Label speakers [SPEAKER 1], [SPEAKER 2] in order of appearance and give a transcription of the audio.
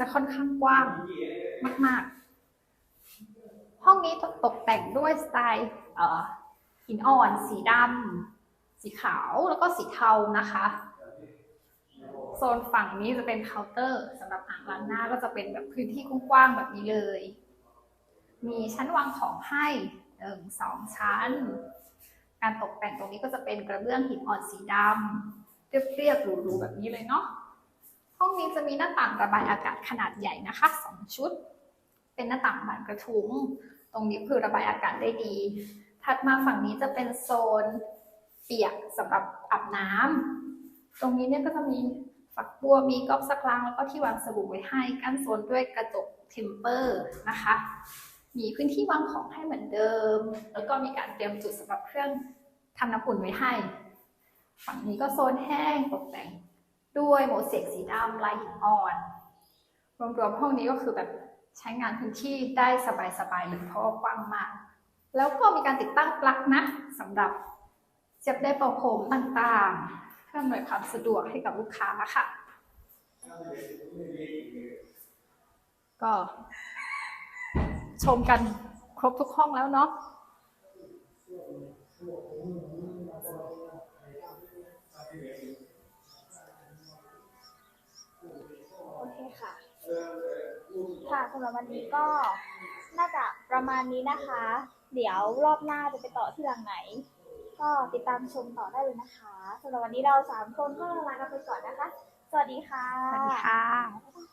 [SPEAKER 1] จะค่อนข้างกว้างมากๆ ห้องนี้ตกแต่งด้วยสไตล์อ่อหินอ่อน สีดำสีขาวแล้วก็สีเทานะคะ โซนฝั่งนี้จะเป็นเคาน์เตอร์สำหรับอ่างล้างหน้าก็จะเป็นแบบพื้นที่กว้างๆแบบนี้เลย มีชั้นวางของให้หนึ่งสองชั้น การตกแต่งตรงนี้ก็จะเป็นกระเบื้องหินอ่อนสีดำเรียบๆหรูๆแบบนี้เลยเนาะ ห้องนี้จะมีหน้าต่างระบายอากาศขนาดใหญ่นะคะสองชุด เป็นหน้าต่างบานกระทุงตรงนี้คือระบายอากาศได้ดี ถัดมาฝั่งนี้จะเป็นโซนเปียกสำหรับอาบน้ำตรงนี้เนี่ยก็จะมีฝักบัวมีก๊อกซักล้างแล้วก็ที่วางสบู่ไว้ให้กั้นโซนด้วยกระจกเทมเปอร์นะคะ มีพื้นที่วางของให้เหมือนเดิม แล้วก็มีการเตรียมจุดสำหรับเครื่องทำน้ำอุ่นไว้ให้ ฝั่งนี้ก็โซนแห้งตกแต่ง ด้วยโมเสกสีดำลายหินอ่อน รวมๆห้องนี้ก็คือแบบใช้งานพื้นที่ได้สบายๆเลยเพราะว่ากว้างมาก แล้วก็มีการติดตั้งปลั๊กนะสำหรับเสียบได้เป่าผมต่างๆ เพื่ออำนวยความสะดวกให้กับลูกค้าค่ะ ก็ชมกันครบทุกห้องแล้วเนาะ
[SPEAKER 2] ค่ะสำหรับวันนี้ก็น่าจะประมาณนี้นะคะ เดี๋ยวรอบหน้าจะไปต่อที่หลังไหน ก็ติดตามชมต่อได้เลยนะคะสำหรับวันนี้เราสามคนก็ลากันไปก่อนนะคะ สวัสดีค่ะ
[SPEAKER 1] สวัสดีค่ะ